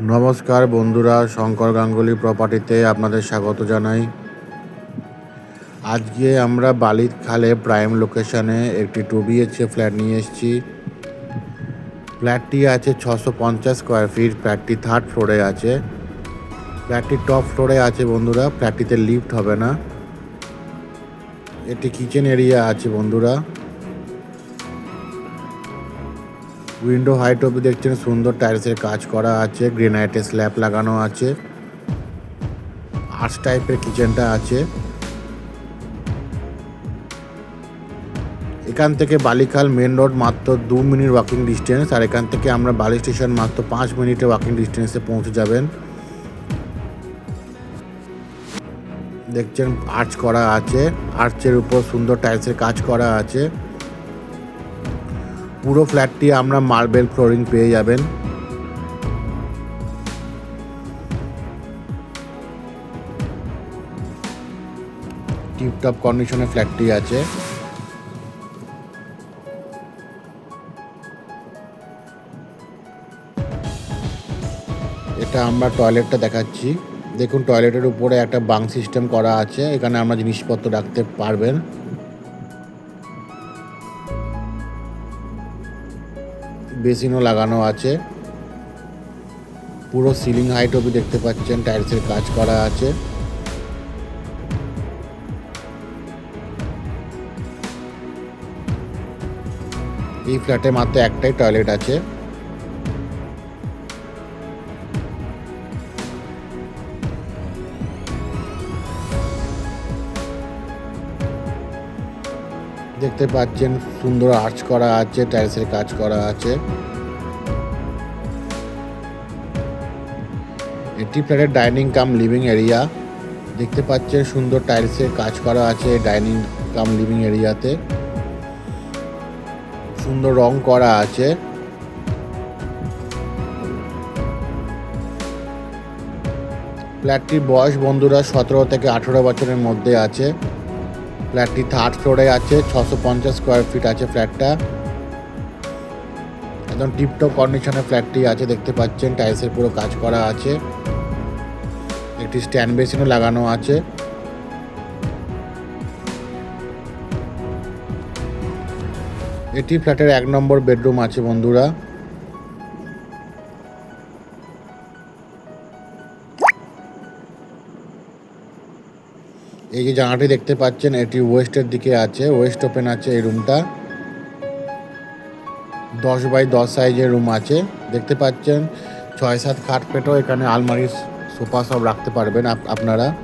নমস্কার বন্ধুরা, শঙ্কর গাঙ্গুলি প্রপার্টিতে আপনাদের স্বাগত জানাই। আজকে আমরা বালির খালে প্রাইম লোকেশনে একটি টু বিএচকে ফ্ল্যাট নিয়ে এসেছি। ফ্ল্যাটটি আছে ছশো পঞ্চাশ স্কোয়ার ফিট ফ্ল্যাটটি থার্ড ফ্লোরে আছে। ফ্ল্যাটটি টপ ফ্লোরে আছে বন্ধুরা ফ্ল্যাটটিতে লিফট হবে না। এটি কিচেন এরিয়া আছে বন্ধুরা। উইন্ডো হাইট অবধি দেখছেন, সুন্দর টাইলসের কাজ করা আছে, গ্রেনাইটের স্ল্যাব লাগানো আছে আর্টস টাইপের কিচেনটা আছে। এখান থেকে বালিখাল মেন রোড মাত্র দু মিনিট ওয়াকিং ডিস্টেন্স আর এখান থেকে আমরা বালি স্টেশন মাত্র পাঁচ মিনিটে ওয়াকিং ডিস্টেন্সে পৌঁছে যাবেন। দেখছেন, আর্চ করা আছে, আর্চের উপর সুন্দর টাইলসের কাজ করা আছে। পুরো ফ্ল্যাটটি আমরা মার্বেল ফ্লোরিং পেয়ে যাবেন। টিপটপ কন্ডিশনে ফ্ল্যাটটি আছে। এটা আমরা টয়লেটটা দেখাচ্ছি। দেখুন টয়লেটের উপরে একটা বাং সিস্টেম করা আছে। এখানে আমরা জিনিসপত্র রাখতে পারবেন। বেসিনও লাগানো আছে। পুরো সিলিং হাইট অবধি দেখতে পাচ্ছেন, টাইলসের কাজ করা আছে। এই ফ্ল্যাটে মাত্র একটাই টয়লেট আছে। দেখতে পাচ্ছেন সুন্দর আর্চ করা আছে, টাইলসের কাজ করা আছে। এটি ফ্ল্যাটের ডাইনিং কাম লিভিং এরিয়া। দেখতে পাচ্ছেন সুন্দর টাইলসের কাজ করা আছে ডাইনিং কাম লিভিং এরিয়াতে। সুন্দর রং করা আছে। ফ্ল্যাটটির বয়স বন্ধুরা সতেরো থেকে আঠেরো বছরের মধ্যে আছে। ফ্ল্যাটটি থার্ড ফ্লোরে আছে, ছশো পঞ্চাশ স্কোয়ার ফিট আছে ফ্ল্যাটটা। একদম টিপটপ কন্ডিশনে ফ্ল্যাটটি আছে, দেখতে পাচ্ছেন টাইলসের পুরো কাজ করা আছে। একটি স্ট্যান্ড বেসিনও লাগানো আছে। এটি ফ্ল্যাটের এক নম্বর বেডরুম আছে বন্ধুরা। এই যে জানাটি দেখতে পাচ্ছেন, এটি ওয়েস্টের দিকে আছে, ওয়েস্ট ওপেন আছে এই রুমটা। দশ বাই দশ সাইজের রুম আছে, দেখতে পাচ্ছেন। ছয় সাত খাট পেটও এখানে আলমারি সোফা সব রাখতে পারবেন আপ- আপনারা।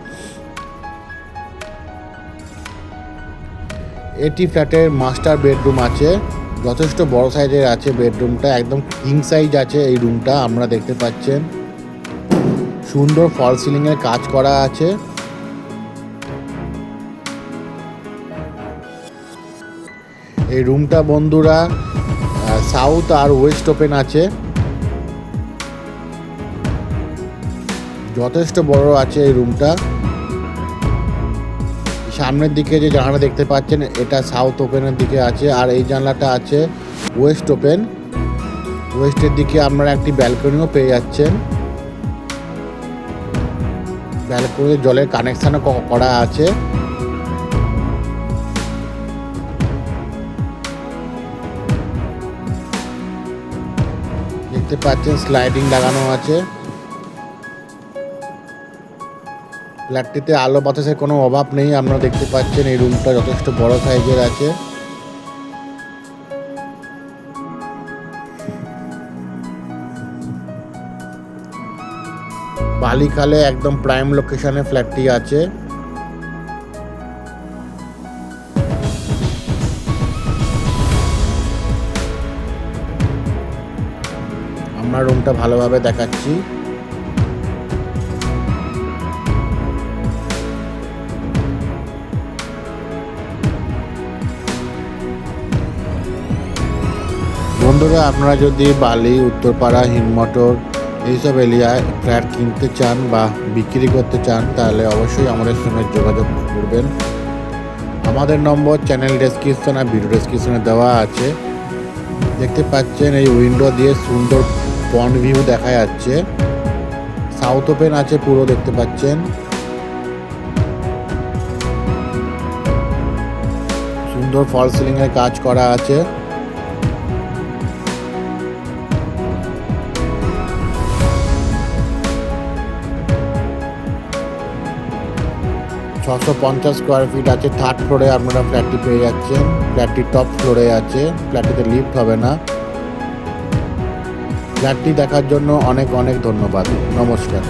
এটি ফ্ল্যাটের মাস্টার বেডরুম আছে, যথেষ্ট বড় সাইজের আছে বেডরুমটা, একদম কিং সাইজ আছে এই রুমটা, আমরা দেখতে পাচ্ছেন। সুন্দর ফল সিলিংয়ের কাজ করা আছে। এই রুমটা বন্ধুরা সাউথ আর ওয়েস্ট ওপেন আছে। যথেষ্ট বড় আছে এই রুমটা। সামনের দিকে যে জানলা দেখতে পাচ্ছেন, এটা সাউথ ওপেনের দিকে আছে, আর এই জানলাটা আছে ওয়েস্ট ওপেন ওয়েস্টের দিকে আপনারা একটি ব্যালকনিও পেয়ে যাচ্ছেন। ব্যালকনিতে জলের কানেকশানও করা আছে। দেখতে পাচ্ছেন স্লাইডিং লাগানো আছে। ফ্ল্যাটটিতে আলো বাতাসের কোনো অভাব নেই, আপনারা দেখতে পাচ্ছেন এই রুমটা যথেষ্ট বড় সাইজের আছে। বালিখালে একদম প্রাইম লোকেশনে ফ্ল্যাটটি আছে। আমরা রুমটা ভালোভাবে দেখাচ্ছি। বন্ধুরা, আপনারা যদি বালি, উত্তরপাড়া, হিমমটর এইসব এরিয়ায় ফ্ল্যাট কিনতে চান বা বিক্রি করতে চান, তাহলে অবশ্যই আমাদের সঙ্গে যোগাযোগ করবেন। আমাদের নম্বর চ্যানেল ডেসক্রিপশন আর ভিডিও ডেসক্রিপশনে দেওয়া আছে। দেখতে পাচ্ছেন এই উইন্ডো দিয়ে সুন্দর পন্ড ভিউ দেখা যাচ্ছে। সাউথ ওপেন আছে, পুরো দেখতে পাচ্ছেন। সুন্দর ফল সিলিং এর কাজ করা আছে। ছশো পঞ্চাশ স্কোয়ার ফিট আছে থার্ড ফ্লোরে আপনারা ফ্ল্যাটটি পেয়ে যাচ্ছেন। ফ্ল্যাটটি টপ ফ্লোরে আছে ফ্ল্যাটটিতে লিফট হবে না। ফ্ল্যাটটি দেখার জন্য অনেক অনেক ধন্যবাদ। নমস্কার।